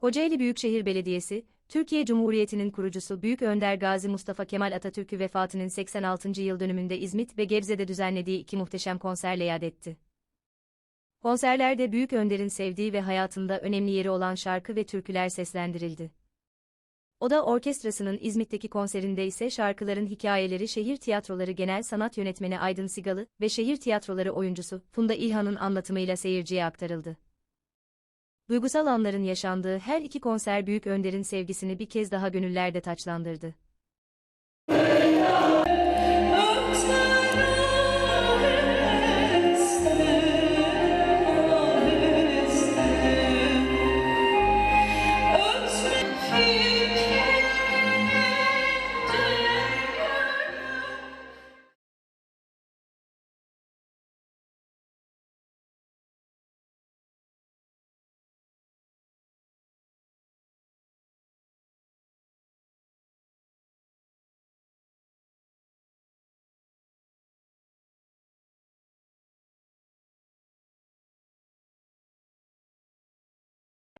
Kocaeli Büyükşehir Belediyesi, Türkiye Cumhuriyeti'nin kurucusu Büyük Önder Gazi Mustafa Kemal Atatürk'ü vefatının 86. yıl dönümünde İzmit ve Gebze'de düzenlediği iki muhteşem konserle yad etti. Konserlerde Büyük Önder'in sevdiği ve hayatında önemli yeri olan şarkı ve türküler seslendirildi. Oda Orkestrası'nın İzmit'teki konserinde ise şarkıların hikayeleri Şehir Tiyatroları Genel Sanat Yönetmeni Aydın Sigalı ve Şehir Tiyatroları oyuncusu Funda İlhan'ın anlatımıyla seyirciye aktarıldı. Duygusal anların yaşandığı her iki konser Büyük Önder'in sevgisini bir kez daha gönüllerde taçlandırdı.